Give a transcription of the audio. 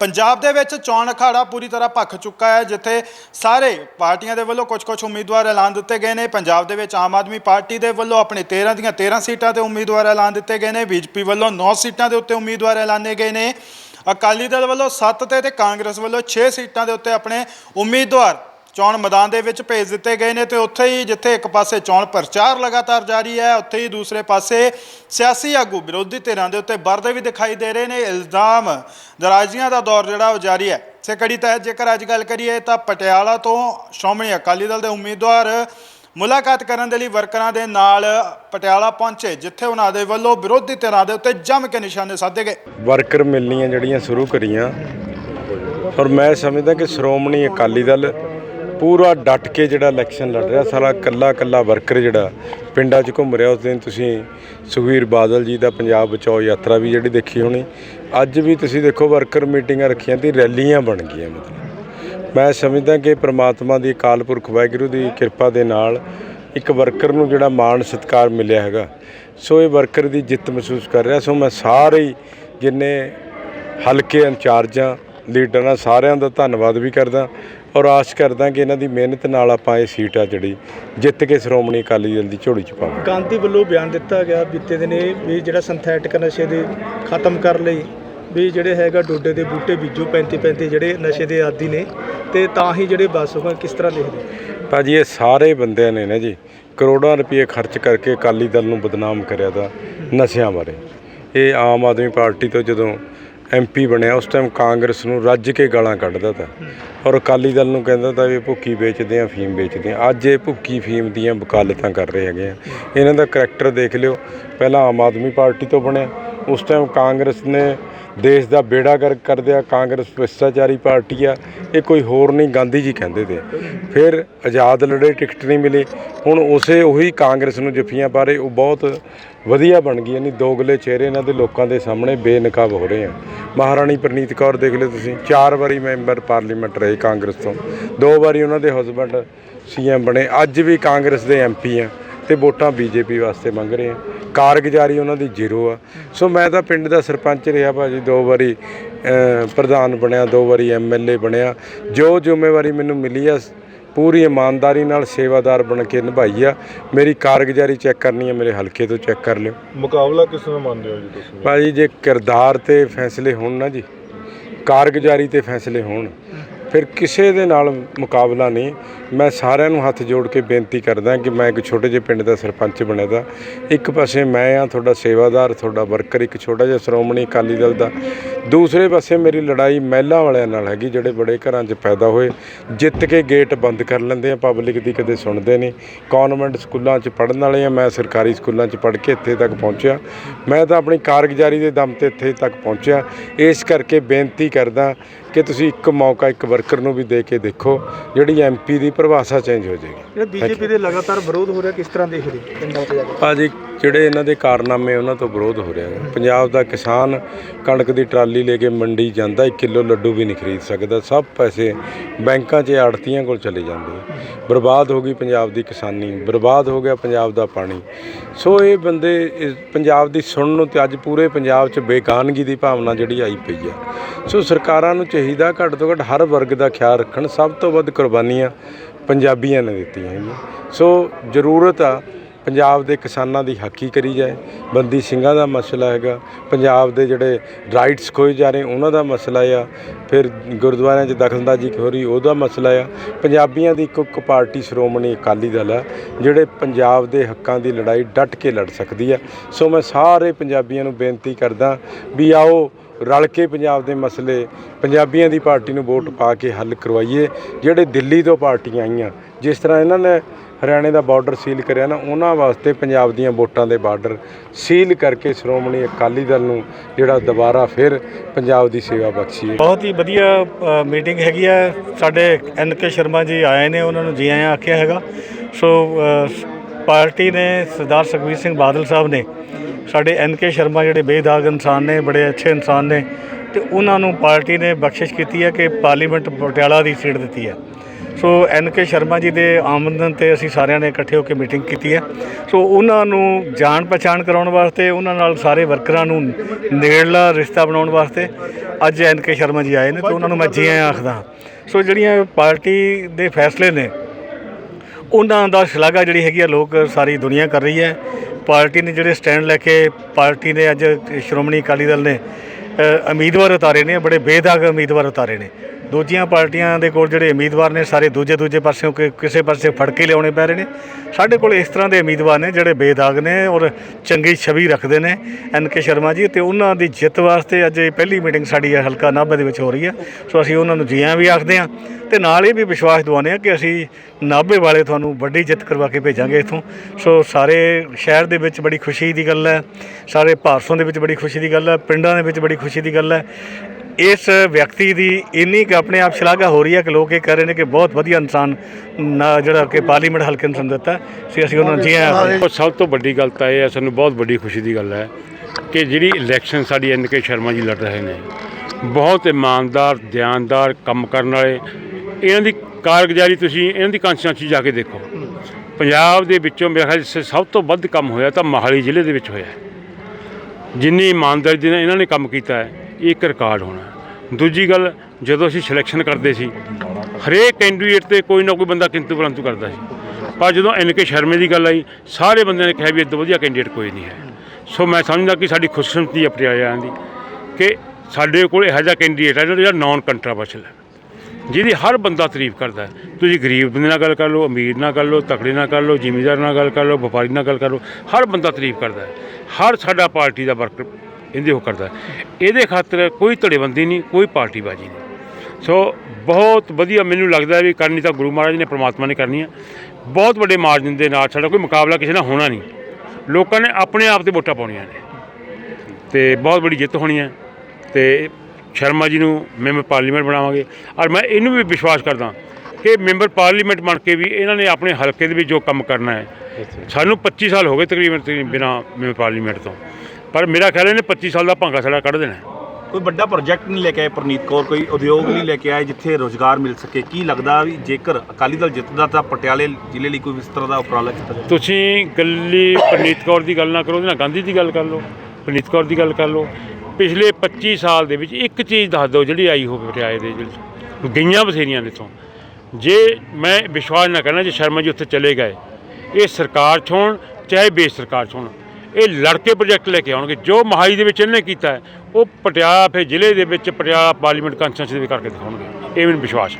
ਪੰਜਾਬ ਦੇ ਵਿੱਚ ਚੋਣ ਅਖਾੜਾ ਪੂਰੀ ਤਰ੍ਹਾਂ ਭਖ ਚੁੱਕਾ ਹੈ, ਜਿੱਥੇ ਸਾਰੇ ਪਾਰਟੀਆਂ ਦੇ ਵੱਲੋਂ ਕੁਝ-ਕੁਝ ਉਮੀਦਵਾਰ ਐਲਾਨ ਦਿੱਤੇ ਗਏ ਨੇ। ਪੰਜਾਬ ਦੇ ਵਿੱਚ ਆਮ ਆਦਮੀ ਪਾਰਟੀ ਦੇ ਵੱਲੋਂ ਆਪਣੇ 13 ਦੀਆਂ 13 ਸੀਟਾਂ ਤੇ ਉਮੀਦਵਾਰ ਐਲਾਨ ਦਿੱਤੇ ਗਏ ਨੇ। ਬੀਜਪੀ ਵੱਲੋਂ 9 ਸੀਟਾਂ ਦੇ ਉੱਤੇ ਉਮੀਦਵਾਰ ਐਲਾਨੇ ਗਏ ਨੇ। ਅਕਾਲੀ ਦਲ ਵੱਲੋਂ 7 ਤੇ ਤੇ ਕਾਂਗਰਸ ਵੱਲੋਂ 6 ਸੀਟਾਂ ਦੇ ਉੱਤੇ ਆਪਣੇ ਉਮੀਦਵਾਰ ਚੋਣ ਮੈਦਾਨ ਦੇ ਵਿੱਚ ਭੇਜ ਦਿੱਤੇ ਗਏ ਨੇ ਤੇ ਉੱਥੇ ਹੀ ਜਿੱਥੇ ਇੱਕ ਪਾਸੇ ਚੋਣ ਪ੍ਰਚਾਰ ਲਗਾਤਾਰ ਜਾਰੀ ਹੈ, ਉੱਥੇ ਹੀ ਦੂਸਰੇ ਪਾਸੇ ਸਿਆਸੀ ਆਗੂ ਵਿਰੋਧੀ ਧਿਰਾਂ ਦੇ ਉੱਤੇ ਵਰਦੇ ਵੀ ਦਿਖਾਈ ਦੇ ਰਹੇ ਨੇ। ਇਲਜ਼ਾਮ ਦਰਾਜ਼ੀਆਂ ਦਾ ਦੌਰ ਜਿਹੜਾ ਉਹ ਜਾਰੀ ਹੈ। ਸੇ ਕੜੀ ਤਹਿਤ ਜੇਕਰ ਅੱਜ ਗੱਲ ਕਰੀਏ ਤਾਂ ਪਟਿਆਲਾ ਤੋਂ ਸ਼੍ਰੋਮਣੀ ਅਕਾਲੀ ਦਲ ਦੇ ਉਮੀਦਵਾਰ ਮੁਲਾਕਾਤ ਕਰਨ ਦੇ ਲਈ ਵਰਕਰਾਂ ਦੇ ਨਾਲ ਪਟਿਆਲਾ ਪਹੁੰਚੇ, ਜਿੱਥੇ ਉਹਨਾਂ ਦੇ ਵੱਲੋਂ ਵਿਰੋਧੀ ਧਿਰਾਂ ਦੇ ਉੱਤੇ ਜੰਮ ਕੇ ਨਿਸ਼ਾਨੇ ਸਾਧੇ ਗਏ। ਵਰਕਰ ਮਿਲਣੀਆਂ ਜਿਹੜੀਆਂ ਸ਼ੁਰੂ ਕਰੀਆਂ, ਔਰ ਮੈਂ ਸਮਝਦਾ ਕਿ ਸ਼੍ਰੋਮਣੀ ਅਕਾਲੀ ਦਲ ਪੂਰਾ ਡਟ ਕੇ ਜਿਹੜਾ ਇਲੈਕਸ਼ਨ ਲੜ ਰਿਹਾ, ਸਾਰਾ ਕੱਲਾ ਕੱਲਾ ਵਰਕਰ ਜਿਹੜਾ ਪਿੰਡਾਂ 'ਚ ਘੁੰਮ ਰਿਹਾ, ਉਸ ਦਿਨ ਤੁਸੀਂ ਸੁਖਵੀਰ ਬਾਦਲ ਜੀ ਦਾ ਪੰਜਾਬ ਬਚਾਓ ਯਾਤਰਾ ਵੀ ਜਿਹੜੀ ਦੇਖੀ ਹੋਣੀ। ਅੱਜ ਵੀ ਤੁਸੀਂ ਦੇਖੋ ਵਰਕਰ ਮੀਟਿੰਗਾਂ ਰੱਖੀਆਂ ਤੇ ਰੈਲੀਆਂ ਬਣ ਗਈਆਂ ਮਤਲਬ। ਮੈਂ ਸਮਝਦਾ ਕਿ ਪ੍ਰਮਾਤਮਾ ਦੀ ਅਕਾਲ ਪੁਰਖ ਵਾਹਿਗੁਰੂ ਦੀ ਕਿਰਪਾ ਦੇ ਨਾਲ ਇੱਕ ਵਰਕਰ ਨੂੰ ਜਿਹੜਾ ਮਾਣ ਸਤਿਕਾਰ ਮਿਲਿਆ ਹੈਗਾ, ਸੋ ਇਹ ਵਰਕਰ ਦੀ ਜਿੱਤ ਮਹਿਸੂਸ ਕਰ ਰਿਹਾ। ਸੋ ਮੈਂ ਸਾਰੇ ਹੀ ਜਿੰਨੇ ਹਲਕੇ ਇੰਚਾਰਜਾਂ, ਲੀਡਰਾਂ ਸਾਰਿਆਂ ਦਾ ਧੰਨਵਾਦ ਵੀ ਕਰਦਾ। ਔਰ ਆਸ ਕਰਦਾ ਕਿ ਇਹਨਾਂ ਦੀ ਮਿਹਨਤ ਨਾਲ ਆਪਾਂ ਇਹ ਸੀਟ ਆ ਜਿਹੜੀ ਜਿੱਤ ਕੇ ਸ਼੍ਰੋਮਣੀ ਅਕਾਲੀ ਦਲ ਦੀ ਝੋਲੀ ਚ ਪਾਵਾਂਗੇ। ਗਾਂਧੀ ਵੱਲੋਂ ਬਿਆਨ ਦਿੱਤਾ ਗਿਆ ਬੀਤੇ ਦਿਨੇ ਵੀ ਜਿਹੜਾ ਸਿੰਥੈਟਿਕ ਨਸ਼ੇ ਦੇ ਖਤਮ ਕਰ ਲਈ ਵੀ ਜਿਹੜੇ ਹੈਗਾ ਡੋਡੇ ਦੇ ਬੂਟੇ ਬੀਜੋ 35 35 ਜਿਹੜੇ ਨਸ਼ੇ ਦੇ ਆਦੀ ਨੇ ਤੇ ਤਾਂ ਹੀ ਜਿਹੜੇ ਬਸ ਹੋਣ ਕਿਸ ਤਰ੍ਹਾਂ ਦੇਖਦੇ? ਭਾਜੀ ਇਹ ਸਾਰੇ ਬੰਦਿਆਂ ਨੇ ਨਾ ਜੀ ਕਰੋੜਾਂ ਰੁਪਏ ਖਰਚ ਕਰਕੇ ਅਕਾਲੀ ਦਲ ਨੂੰ ਬਦਨਾਮ ਕਰਿਆ ਦਾ ਨਸ਼ਿਆਂ ਬਾਰੇ। ਇਹ ਆਮ ਆਦਮੀ ਪਾਰਟੀ ਤੋਂ ਜਦੋਂ ਐਮਪੀ ਬਣਿਆ, ਉਸ ਟਾਈਮ ਕਾਂਗਰਸ ਨੂੰ ਰੱਜ ਕੇ ਗਾਲਾਂ ਕੱਢਦਾ ਤਾ। ਔਰ ਅਕਾਲੀ ਦਲ ਨੂੰ ਕਹਿੰਦਾ ਤਾ ਵੀ ਭੁੱਕੀ ਵੇਚਦੇ ਆ ਫੀਮ ਵੇਚਦੇ ਆ ਅੱਜ ਇਹ ਭੁੱਕੀ, ਫੀਮ ਦੀਆਂ ਵਕਾਲਤਾਂ ਕਰ ਰਹੇ ਹੈਗੇ ਆ। ਇਹਨਾਂ ਦਾ ਕਰੈਕਟਰ ਦੇਖ ਲਿਓ। ਪਹਿਲਾਂ ਆਮ ਆਦਮੀ ਪਾਰਟੀ ਤੋਂ ਬਣਿਆ ਉਸ ਟਾਈਮ ਕਾਂਗਰਸ ਨੇ ਦੇਸ਼ ਦਾ ਬੇੜਾ ਗਰਕ ਕਰ ਦਿਆ ਕਾਂਗਰਸ ਭ੍ਰਿਸ਼ਟਾਚਾਰੀ ਪਾਰਟੀ ਆ, ਇਹ ਕੋਈ ਹੋਰ ਨਹੀਂ, ਗਾਂਧੀ ਜੀ ਕਹਿੰਦੇ ਤੇ। ਫਿਰ ਆਜ਼ਾਦ ਲੜੇ, ਟਿਕਟ ਨਹੀਂ ਮਿਲੀ। ਹੁਣ ਉਸੇ ਉਹੀ ਕਾਂਗਰਸ ਨੂੰ ਜੱਫੀਆਂ ਪਾ ਰਹੇ, ਉਹ ਬਹੁਤ ਵਧੀਆ ਬਣ ਗਈ ਯਾਨੀ ਦੋਗਲੇ ਚਿਹਰੇ ਇਹਨਾਂ ਦੇ ਲੋਕਾਂ ਦੇ ਸਾਹਮਣੇ ਬੇਨਕਾਬ ਹੋ ਰਹੇ ਆ। ਮਹਾਰਾਣੀ ਪ੍ਰਨੀਤ ਕੌਰ ਦੇਖ ਲਿਓ ਤੁਸੀਂ, ਚਾਰ ਵਾਰੀ ਮੈਂਬਰ ਪਾਰਲੀਮੈਂਟ ਰਹੇ ਕਾਂਗਰਸ ਤੋਂ। ਦੋ ਵਾਰੀ ਉਹਨਾਂ ਦੇ ਹਸਬੰਡ ਸੀਐਮ ਬਣੇ। ਅੱਜ ਵੀ ਕਾਂਗਰਸ ਦੇ ਐਮਪੀ ਆ। ਤੇ ਵੋਟਾਂ ਬੀਜੇਪੀ ਵਾਸਤੇ ਮੰਗ ਰਹੇ ਆ ਕਾਰਗੁਜ਼ਾਰੀ ਉਹਨਾਂ ਦੀ ਜ਼ੀਰੋ ਆ। ਸੋ ਮੈਂ ਤਾਂ ਪਿੰਡ ਦਾ ਸਰਪੰਚ ਰਿਹਾ ਭਾਜੀ ਦੋ ਵਾਰੀ ਪ੍ਰਧਾਨ ਬਣਿਆ ਦੋ ਵਾਰੀ ਐਮਐਲਏ ਬਣਿਆ। ਜੋ ਜ਼ਿੰਮੇਵਾਰੀ ਮੈਨੂੰ ਮਿਲੀ ਆ ਪੂਰੀ ਇਮਾਨਦਾਰੀ ਨਾਲ ਸੇਵਾਦਾਰ ਬਣ ਕੇ ਨਿਭਾਈ ਆ। ਮੇਰੀ ਕਾਰਗੁਜ਼ਾਰੀ ਚੈੱਕ ਕਰਨੀ ਆ ਮੇਰੇ ਹਲਕੇ ਤੋਂ ਚੈੱਕ ਕਰ ਲਿਓ। ਮੁਕਾਬਲਾ ਕਿਸ ਨੂੰ ਮੰਨਦੇ ਹੋ ਜੀ ਤੁਸੀਂ? ਭਾਜੀ ਜੇ ਕਿਰਦਾਰ ਤੇ ਫੈਸਲੇ ਹੋਣ ਨਾ ਜੀ ਕਾਰਗੁਜ਼ਾਰੀ ਤੇ ਫੈਸਲੇ ਹੋਣ ਫਿਰ ਕਿਸੇ ਦੇ ਨਾਲ ਮੁਕਾਬਲਾ ਨਹੀਂ। ਮੈਂ ਸਾਰਿਆਂ ਨੂੰ ਹੱਥ ਜੋੜ ਕੇ ਬੇਨਤੀ ਕਰਦਾ ਕਿ ਮੈਂ ਇੱਕ ਛੋਟੇ ਜਿਹੇ ਪਿੰਡ ਦਾ ਸਰਪੰਚ ਬਣਿਆ ਦਾ। ਇੱਕ ਪਾਸੇ ਮੈਂ ਆ ਤੁਹਾਡਾ ਸੇਵਾਦਾਰ, ਤੁਹਾਡਾ ਵਰਕਰ, ਇੱਕ ਛੋਟਾ ਜਿਹਾ ਸ਼੍ਰੋਮਣੀ ਅਕਾਲੀ ਦਲ ਦਾ। ਦੂਸਰੇ ਪਾਸੇ ਮੇਰੀ ਲੜਾਈ ਮਹਿਲਾ ਵਾਲਿਆਂ ਨਾਲ ਹੈਗੀ, ਜਿਹੜੇ ਬੜੇ ਘਰਾਂ 'ਚ ਪੈਦਾ ਹੋਏ। ਜਿੱਤ ਕੇ ਗੇਟ ਬੰਦ ਕਰ ਲੈਂਦੇ ਆ, ਪਬਲਿਕ ਦੀ ਕਦੇ ਸੁਣਦੇ ਨਹੀਂ। ਕਨਵੈਂਟ ਸਕੂਲਾਂ 'ਚ ਪੜ੍ਹਨ ਵਾਲੇ ਆ, ਮੈਂ ਸਰਕਾਰੀ ਸਕੂਲਾਂ 'ਚ ਪੜ੍ਹ ਕੇ ਇੱਥੇ ਤੱਕ ਪਹੁੰਚਿਆ। ਮੈਂ ਤਾਂ ਆਪਣੀ ਕਾਰਗੁਜ਼ਾਰੀ ਦੇ ਦਮ ਤੇ ਇੱਥੇ ਤੱਕ ਪਹੁੰਚਿਆ। ਇਸ ਕਰਕੇ ਬੇਨਤੀ ਕਰਦਾ ਕਿ ਤੁਸੀਂ ਇੱਕ ਮੌਕਾ ਇੱਕ ਵਰਕਰ ਨੂੰ ਵੀ ਦੇ ਕੇ ਦੇਖੋ ਜਿਹੜੀ ਐਮਪੀ ਦੀ ਪਰਿਭਾਸ਼ਾ ਚੇਂਜ ਹੋ ਜਾਏਗੀ। ਜਿਹੜਾ ਬੀਜੇਪੀ ਦੇ ਲਗਾਤਾਰ ਵਿਰੋਧ ਹੋ ਰਿਹਾ ਕਿਸ ਤਰ੍ਹਾਂ ਦੇਖਦੇ ਪਿੰਡਾਂ 'ਚ ਜਾ ਕੇ। ਭਾਜੀ ਜਿਹੜੇ ਇਹਨਾਂ ਦੇ ਕਾਰਨਾਮੇ ਉਹਨਾਂ ਤੋਂ ਵਿਰੋਧ ਹੋ ਰਿਹਾ ਹੈ। ਪੰਜਾਬ ਦਾ ਕਿਸਾਨ ਕਣਕ ਦੀ ਟਰਾਲੀ ਲੈ ਕੇ ਮੰਡੀ ਜਾਂਦਾ 1 ਕਿਲੋ ਲੱਡੂ ਵੀ ਨਹੀਂ ਖਰੀਦ ਸਕਦਾ। ਸਭ ਪੈਸੇ ਬੈਂਕਾਂ 'ਚ ਆੜਤੀਆਂ ਕੋਲ ਚਲੇ ਜਾਂਦੇ ਬਰਬਾਦ ਹੋ ਗਈ ਪੰਜਾਬ ਦੀ ਕਿਸਾਨੀ, ਬਰਬਾਦ ਹੋ ਗਿਆ ਪੰਜਾਬ ਦਾ ਪਾਣੀ। ਸੋ ਇਹ ਬੰਦੇ ਪੰਜਾਬ ਦੀ ਸੁਣਨ ਨੂੰ ਤੇ ਅੱਜ ਪੂਰੇ ਪੰਜਾਬ 'ਚ ਬੇਗਾਨਗੀ ਦੀ ਭਾਵਨਾ ਜਿਹੜੀ ਆਈ ਪਈ ਆ। ਸੋ ਸਰਕਾਰਾਂ ਨੂੰ ਚਾਹੀਦਾ ਘੱਟ ਤੋਂ ਘੱਟ ਹਰ ਵਰਗ ਦਾ ਖਿਆਲ ਰੱਖਣ। ਸਭ ਤੋਂ ਵੱਧ ਕੁਰਬਾਨੀਆਂ ਪੰਜਾਬੀਆਂ ਨੇ ਦਿੱਤੀਆਂ ਹੈਗੀਆਂ। ਸੋ ਜ਼ਰੂਰਤ ਆ ਪੰਜਾਬ ਦੇ ਕਿਸਾਨਾਂ ਦੀ ਹੱਕੀ ਕਰੀ ਜਾਏ, ਬੰਦੀ ਸਿੰਘਾਂ ਦਾ ਮਸਲਾ ਹੈਗਾ, ਪੰਜਾਬ ਦੇ ਜਿਹੜੇ ਰਾਈਟਸ ਖੋਏ ਜਾ ਰਹੇ, ਉਹਨਾਂ ਦਾ ਮਸਲਾ ਆ, ਫਿਰ ਗੁਰਦੁਆਰਿਆਂ 'ਚ ਦਖਲਅੰਦਾਜ਼ੀ ਹੋ ਰਹੀ, ਉਹਦਾ ਮਸਲਾ ਆ। ਪੰਜਾਬੀਆਂ ਦੀ ਇੱਕੋ ਇੱਕ ਪਾਰਟੀ ਸ਼੍ਰੋਮਣੀ ਅਕਾਲੀ ਦਲ ਆ, ਜਿਹੜੇ ਪੰਜਾਬ ਦੇ ਹੱਕਾਂ ਦੀ ਲੜਾਈ ਡਟ ਕੇ ਲੜ ਸਕਦੀ ਆ। ਸੋ ਮੈਂ ਸਾਰੇ ਪੰਜਾਬੀਆਂ ਨੂੰ ਬੇਨਤੀ ਕਰਦਾ ਵੀ ਆਓ ਰਲ ਕੇ ਪੰਜਾਬ ਦੇ ਮਸਲੇ ਪੰਜਾਬੀਆਂ ਦੀ ਪਾਰਟੀ ਨੂੰ ਵੋਟ ਪਾ ਕੇ ਹੱਲ ਕਰਵਾਈਏ, ਜਿਹੜੇ ਦਿੱਲੀ ਤੋਂ ਪਾਰਟੀਆਂ ਆਈਆਂ, ਜਿਸ ਤਰ੍ਹਾਂ ਇਹਨਾਂ ਨੇ ਹਰਿਆਣੇ ਦਾ ਬਾਰਡਰ ਸੀਲ ਕਰਿਆ ਨਾ, ਉਹਨਾਂ ਵਾਸਤੇ ਪੰਜਾਬ ਦੀਆਂ ਵੋਟਾਂ ਦੇ ਬਾਰਡਰ ਸੀਲ ਕਰਕੇ ਸ਼੍ਰੋਮਣੀ ਅਕਾਲੀ ਦਲ ਨੂੰ ਜਿਹੜਾ ਦੁਬਾਰਾ ਫਿਰ ਪੰਜਾਬ ਦੀ ਸੇਵਾ ਬਖਸ਼ੀਏ। ਬਹੁਤ ਹੀ ਵਧੀਆ ਮੀਟਿੰਗ ਹੈਗੀ ਆ। ਸਾਡੇ ਐਨ ਕੇ ਸ਼ਰਮਾ ਜੀ ਆਏ ਨੇ, ਉਹਨਾਂ ਨੂੰ ਜੀ ਆਇਆਂ ਆਖਿਆ ਹੈਗਾ। ਸੋ, ਪਾਰਟੀ ਨੇ ਸਰਦਾਰ ਸੁਖਬੀਰ ਸਿੰਘ ਬਾਦਲ ਸਾਹਿਬ ਨੇ ਸਾਡੇ ਐਨ ਕੇ ਸ਼ਰਮਾ ਜਿਹੜੇ ਬੇਦਾਗ ਇਨਸਾਨ ਨੇ, ਬੜੇ ਅੱਛੇ ਇਨਸਾਨ ਨੇ, ਤੇ ਉਹਨਾਂ ਨੂੰ ਪਾਰਟੀ ਨੇ ਬਖਸ਼ਿਸ਼ ਕੀਤੀ ਹੈ ਕਿ ਪਾਰਲੀਮੈਂਟ ਪਟਿਆਲਾ ਦੀ ਸੀਟ ਦਿੱਤੀ ਹੈ। ਸੋ ਐਨ ਕੇ ਸ਼ਰਮਾ ਜੀ ਦੇ ਆਮਦਨ ਤੇ ਅਸੀਂ ਸਾਰਿਆਂ ਨੇ ਇਕੱਠੇ ਹੋ ਕੇ ਮੀਟਿੰਗ ਕੀਤੀ ਹੈ। ਸੋ ਉਹਨਾਂ ਨੂੰ ਜਾਣ ਪਛਾਣ ਕਰਾਉਣ ਵਾਸਤੇ, ਉਹਨਾਂ ਨਾਲ ਸਾਰੇ ਵਰਕਰਾਂ ਨੂੰ ਨੇੜਲਾ ਰਿਸ਼ਤਾ ਬਣਾਉਣ ਵਾਸਤੇ ਅੱਜ ਐਨ ਕੇ ਸ਼ਰਮਾ ਜੀ ਆਏ ਨੇ ਤੇ ਉਹਨਾਂ ਨੂੰ ਮੈਂ ਜੀ ਆਇਆਂ ਆਖਦਾ ਸੋ ਜਿਹੜੀਆਂ ਪਾਰਟੀ ਦੇ ਫੈਸਲੇ ਨੇ, ਉਹਨਾਂ ਦਾ ਸ਼ਲਾਘਾ ਜਿਹੜੀ ਹੈਗੀ ਆ ਲੋਕ ਸਾਰੀ ਦੁਨੀਆ ਕਰ ਰਹੀ ਹੈ। ਪਾਰਟੀ ਨੇ ਜਿਹੜੇ ਸਟੈਂਡ ਲੈ ਕੇ ਪਾਰਟੀ ਨੇ ਅੱਜ ਸ਼੍ਰੋਮਣੀ ਅਕਾਲੀ ਦਲ ਨੇ ਉਮੀਦਵਾਰ ਉਤਾਰੇ ਨੇ, ਬੜੇ ਬੇਦਾਗ ਉਮੀਦਵਾਰ ਉਤਾਰੇ ਨੇ। ਦੂਜੀਆਂ ਪਾਰਟੀਆਂ ਦੇ ਕੋਲ ਜਿਹੜੇ ਉਮੀਦਵਾਰ ਨੇ, ਸਾਰੇ ਦੂਜੇ ਦੂਜੇ ਪਾਸਿਓਂ ਕਿ ਕਿਸੇ ਪਾਸੇ ਫੜ ਕੇ ਲਿਆਉਣੇ ਪੈ ਰਹੇ ਨੇ। ਸਾਡੇ ਕੋਲ ਇਸ ਤਰ੍ਹਾਂ ਦੇ ਉਮੀਦਵਾਰ ਨੇ ਜਿਹੜੇ ਬੇਦਾਗ ਨੇ ਔਰ ਚੰਗੀ ਛਵੀ ਰੱਖਦੇ ਨੇ, ਐਨ ਕੇ ਸ਼ਰਮਾ ਜੀ, ਤੇ ਉਹਨਾਂ ਦੀ ਜਿੱਤ ਵਾਸਤੇ ਅੱਜ ਇਹ ਪਹਿਲੀ ਮੀਟਿੰਗ ਸਾਡੀ ਇਹ ਹਲਕਾ ਨਾਭਾ ਦੇ ਵਿੱਚ ਹੋ ਰਹੀ ਹੈ। ਸੋ ਅਸੀਂ ਉਹਨਾਂ ਨੂੰ ਜੀਆਂ ਵੀ ਆਖਦੇ ਹਾਂ ਤੇ ਨਾਲ ਇਹ ਵੀ ਵਿਸ਼ਵਾਸ ਦਿਵਾਉਂਦੇ ਹਾਂ ਕਿ ਅਸੀਂ ਨਾਭੇ ਵਾਲੇ ਤੁਹਾਨੂੰ ਵੱਡੀ ਜਿੱਤ ਕਰਵਾ ਕੇ ਭੇਜਾਂਗੇ ਇੱਥੋਂ। ਸੋ ਸਾਰੇ ਸ਼ਹਿਰ ਦੇ ਵਿੱਚ ਬੜੀ ਖੁਸ਼ੀ ਦੀ ਗੱਲ ਹੈ, ਸਾਰੇ ਭਾਰਸੋਂ ਦੇ ਵਿੱਚ ਬੜੀ ਖੁਸ਼ੀ ਦੀ ਗੱਲ ਹੈ, ਪਿੰਡਾਂ ਦੇ ਵਿੱਚ ਬੜੀ ਖੁਸ਼ੀ ਦੀ ਗੱਲ ਹੈ। ਇਸ ਵਿਅਕਤੀ ਦੀ ਇੰਨੀ ਕਿ ਆਪਣੇ ਆਪ ਸ਼ਲਾਘਾ ਹੋ ਰਹੀ ਹੈ ਕਿ ਲੋਕ ਇਹ ਕਹਿ ਰਹੇ ਨੇ ਕਿ ਬਹੁਤ ਵਧੀਆ ਇਨਸਾਨ, ਨਾ ਜਿਹੜਾ ਕਿ ਪਾਰਲੀਮੈਂਟ ਹਲਕੇ ਨੂੰ ਦਿੱਤਾ ਸੀ ਅਸੀਂ ਉਹਨਾਂ ਨੂੰ ਜੀ ਆਇਆਂ ਆਖਦੇ ਹਾਂ। ਉਹ ਸਭ ਤੋਂ ਵੱਡੀ ਗੱਲ ਤਾਂ ਇਹ ਹੈ, ਸਾਨੂੰ ਬਹੁਤ ਵੱਡੀ ਖੁਸ਼ੀ ਦੀ ਗੱਲ ਹੈ ਕਿ ਜਿਹੜੀ ਇਲੈਕਸ਼ਨ ਸਾਡੀ ਐਨ ਕੇ ਸ਼ਰਮਾ ਜੀ ਲੜ ਰਹੇ ਨੇ, ਬਹੁਤ ਇਮਾਨਦਾਰ ਧਿਆਨਦਾਰ ਕੰਮ ਕਰਨ ਵਾਲੇ, ਇਹਨਾਂ ਦੀ ਕਾਰਗੁਜ਼ਾਰੀ ਤੁਸੀਂ ਇਹਨਾਂ ਦੀ ਕੰਸਟੀਟਿਊਂਸੀ ਜਾ ਕੇ ਦੇਖੋ ਪੰਜਾਬ ਦੇ ਵਿੱਚੋਂ ਮੇਰੇ ਖਿਆਲ 'ਚ ਸਭ ਤੋਂ ਵੱਧ ਕੰਮ ਹੋਇਆ ਤਾਂ ਮੋਹਾਲੀ ਜ਼ਿਲ੍ਹੇ ਦੇ ਵਿੱਚ ਹੋਇਆ ਹੈ। ਜਿੰਨੀ ਇਮਾਨਦਾਰੀ ਦੇ ਨਾਲ ਇਹਨਾਂ ਨੇ ਕੰਮ ਕੀਤਾ ਹੈ ਇੱਕ ਰਿਕਾਰਡ ਹੋਣਾ ਦੂਜੀ ਗੱਲ, ਜਦੋਂ ਅਸੀਂ ਸਿਲੈਕਸ਼ਨ ਕਰਦੇ ਸੀ, ਹਰੇਕ ਕੈਂਡੀਡੇਟ ਤੇ ਕੋਈ ਨਾ ਕੋਈ ਬੰਦਾ ਕਿੰਤੂ ਪਰੰਤੂ ਕਰਦਾ ਸੀ। ਪਰ ਜਦੋਂ ਐਨ ਕੇ ਸ਼ਰਮੇ ਦੀ ਗੱਲ ਆਈ, ਸਾਰੇ ਬੰਦਿਆਂ ਨੇ ਕਿਹਾ ਵੀ ਇਹ ਵਧੀਆ ਕੈਂਡੀਡੇਟ ਕੋਈ ਨਹੀਂ ਹੈ। ਸੋ ਮੈਂ ਸਮਝਦਾ ਕਿ ਸਾਡੀ ਖੁਸ਼ਕਿਸਮਤੀ ਹੈ ਪਟਿਆਲਿਆਂ ਦੀ ਕਿ ਸਾਡੇ ਕੋਲ ਇਹੋ ਜਿਹਾ ਕੈਂਡੀਡੇਟ ਹੈ ਜਿਹੜਾ ਨਾਨ ਕੰਟਰਾਵਰਸ਼ਲ ਹੈ। ਜਿਹਦੀ ਹਰ ਬੰਦਾ ਤਾਰੀਫ ਕਰਦਾ ਤੁਸੀਂ ਗਰੀਬ ਬੰਦੇ ਨਾਲ ਗੱਲ ਕਰ ਲਓ, ਅਮੀਰ ਨਾਲ ਕਰ ਲਓ, ਤਕੜੇ ਨਾਲ ਕਰ ਲਓ, ਜ਼ਿਮੀਂਦਾਰ ਨਾਲ ਗੱਲ ਕਰ ਲਓ, ਵਪਾਰੀ ਨਾਲ ਗੱਲ ਕਰ ਲਓ, ਹਰ ਬੰਦਾ ਤਾਰੀਫ ਕਰਦਾ ਹਰ ਸਾਡਾ ਪਾਰਟੀ ਦਾ ਵਰਕਰ ਇਹਦੇ ਉਹ ਕਰਦਾ। ਇਹਦੇ ਖਾਤਰ ਕੋਈ ਧੜੇਬੰਦੀ ਨਹੀਂ ਕੋਈ ਪਾਰਟੀਬਾਜ਼ੀ ਨਹੀਂ। ਸੋ ਬਹੁਤ ਵਧੀਆ ਮੈਨੂੰ ਲੱਗਦਾ ਵੀ ਕਰਨੀ ਤਾਂ ਗੁਰੂ ਮਹਾਰਾਜ ਨੇ ਪ੍ਰਮਾਤਮਾ ਨੇ ਕਰਨੀ ਹੈ ਬਹੁਤ ਵੱਡੇ ਮਾਰਜਨ ਦੇ ਨਾਲ ਸਾਡਾ ਕੋਈ ਮੁਕਾਬਲਾ ਕਿਸੇ ਨਾਲ ਹੋਣਾ ਨਹੀਂ। ਲੋਕਾਂ ਨੇ ਆਪਣੇ ਆਪ ਤੇ ਵੋਟਾਂ ਪਾਉਣੀਆਂ ਨੇ। ਤੇ ਬਹੁਤ ਬੜੀ ਜਿੱਤ ਹੋਣੀ ਹੈ ਤੇ ਸ਼ਰਮਾ ਜੀ ਨੂੰ ਮੈਂਬਰ ਪਾਰਲੀਮੈਂਟ ਬਣਾਵਾਂਗੇ। ਔਰ ਮੈਂ ਇਹਨੂੰ ਵੀ ਵਿਸ਼ਵਾਸ ਕਰਦਾ ਕਿ ਮੈਂਬਰ ਪਾਰਲੀਮੈਂਟ ਬਣ ਕੇ ਵੀ ਇਹਨਾਂ ਨੇ ਆਪਣੇ ਹਲਕੇ ਦੇ ਵਿੱਚ ਜੋ ਕੰਮ ਕਰਨਾ ਹੈ। ਸਾਨੂੰ 25 ਸਾਲ ਹੋ ਗਏ ਤਕਰੀਬਨ ਬਿਨਾਂ ਮੈਂਬਰ ਪਾਰਲੀਮੈਂਟ ਤੋਂ। ਪਰ ਮੇਰਾ ਖਿਆਲ ਇਹਨੇ 25 ਸਾਲ ਦਾ ਭਾਂਗਾ ਸਾਡਾ ਕੱਢ ਦੇਣਾ। ਕੋਈ ਵੱਡਾ ਪ੍ਰੋਜੈਕਟ ਨਹੀਂ ਲੈ ਕੇ ਆਏ ਪ੍ਰਨੀਤ ਕੌਰ ਕੋਈ ਉਦਯੋਗ ਨਹੀਂ ਲੈ ਕੇ ਆਏ ਜਿੱਥੇ ਰੋਜ਼ਗਾਰ ਮਿਲ ਸਕੇ। ਕੀ ਲੱਗਦਾ ਵੀ ਜੇਕਰ ਅਕਾਲੀ ਦਲ ਜਿੱਤਦਾ ਤਾਂ ਪਟਿਆਲੇ ਜ਼ਿਲ੍ਹੇ ਲਈ ਕੋਈ ਇਸ ਤਰ੍ਹਾਂ ਦਾ ਉਪਰਾਲਾ ਕੀਤਾ ਜਾਵੇ? ਤੁਸੀਂ ਗੱਲੀ ਪ੍ਰਨੀਤ ਕੌਰ ਦੀ ਗੱਲ ਨਾ ਕਰੋ ਉਹਦੇ ਨਾਲ ਗਾਂਧੀ ਦੀ ਗੱਲ ਕਰ ਲਓ ਪ੍ਰਨੀਤ ਕੌਰ ਦੀ ਗੱਲ ਕਰ ਲਓ। ਪਿਛਲੇ 25 ਸਾਲ ਦੇ ਵਿੱਚ ਇੱਕ ਚੀਜ਼ ਦੱਸ ਦਿਓ ਜਿਹੜੀ ਆਈ ਹੋਵੇ ਪਟਿਆਲੇ ਦੇ ਵਿੱਚ ਗਈਆਂ ਬਥੇਰੀਆਂ ਨੇ ਇੱਥੋਂ ਜੇ ਮੈਂ ਵਿਸ਼ਵਾਸ ਨਾ ਕਰਨਾ ਜੇ ਸ਼ਰਮਾ ਜੀ ਉੱਥੇ ਚਲੇ ਗਏ ਇਹ ਸਰਕਾਰ ਹੋਣ ਚਾਹੇ ਬੇਸ ਸਰਕਾਰ 'ਚ ਹੋਣ ਇਹ ਲੜਕੇ ਪ੍ਰੋਜੈਕਟ ਲੈ ਕੇ ਆਉਣਗੇ। ਜੋ ਮਹਾਈ ਦੇ ਵਿੱਚ ਇਹਨੇ ਕੀਤਾ ਹੈ, ਉਹ ਪਟਿਆਲਾ ਫਿਰ ਜ਼ਿਲ੍ਹੇ ਦੇ ਵਿੱਚ ਪਟਿਆਲਾ ਪਾਰਲੀਮੈਂਟ ਕੰਸਟੀਟਿਊਂਸੀ ਦੇ ਵਿੱਚ ਕਰਕੇ ਦਿਖਾਉਣਗੇ। ਇਹ ਮੈਨੂੰ ਵਿਸ਼ਵਾਸ ਹੈ।